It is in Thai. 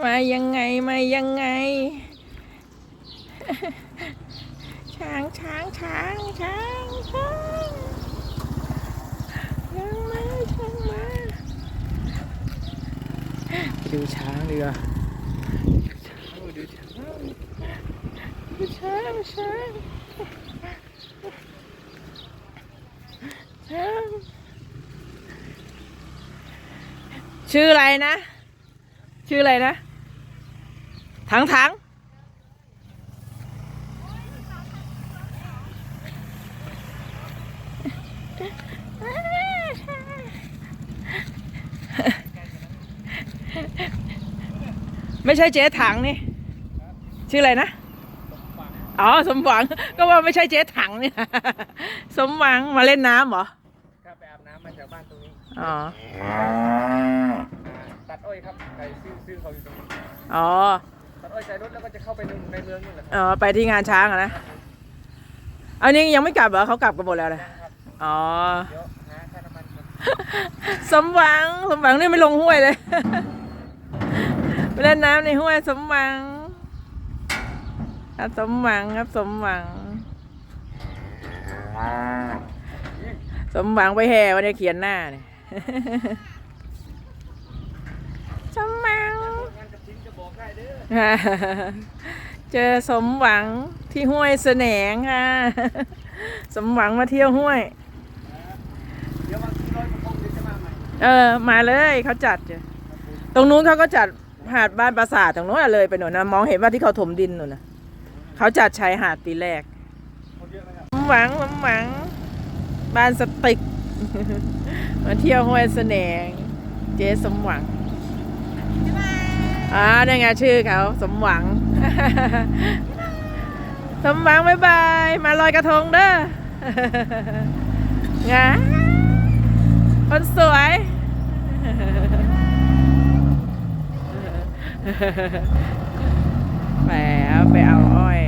มายังไงมายังไง ช้างช้างช้างช้างช้างช้างมาช้างมาดูช้างดีกว่าดูช้างดูช้างช้างช้างชื่ออะไรนะ ชื่ออะไรนะ ถังถังไม่ใช่เจ๊ถังนี่ ชื่ออะไรนะ อ๋อ สมหวัง ก็ว่าไม่ใช่เจ๊ถังเนี่ย สมหวังมาเล่นน้ำเหรอ ครับไปอาบน้ำมาจากบ้านตรงนี้ อ๋อ อ่าตัดอ้อยครับใครซื้อซื้อเขาอยู่ตรงนี้อ๋อ ตัดอ้อยใส่รถแล้วก็จะเข้าไปในในเมืองนี่แหละครับอ๋อ ไปที่งานช้างอะนะ อันนี้ยังไม่กลับเหรอเขากลับกันหมดแล้วเลยครับอ๋อ เดี๋ยวหาค่าน้ำมันก่อนสมหวัง สมหวังนี่ไม่ลงห้วยเลย ไปเล่นน้ำในห้วยสมหวังครับสมหวังครับสมหวัง สมหวังไปแห่วันนี้เขียนหน้าเนี่ย สมหวัง งานกระถิ่นจะบอกได้ เจอสมหวังที่ห้วยแสนงค่ะ สมหวังมาเที่ยวห้วย เออ มาเลยเขาจัดอยู่ตรงนู้นเขาก็จัดหาดบ้านปราสาทตรงนู้นเลยไปหนูนนะมองเห็นว่าที่เขาถมดินหนูนนะเขาจัดชายหาดปีแรกสมหวังสมหวัง บ้านสติก มาเที่ยวห้วยแสนง เจ๊สมหวัง อ่าได้ไงชื่อเขาสมหวัง สมหวังบายบาย มาลอยกระทงเด้องาคนสวย ไปเอาไปเอาอ้อย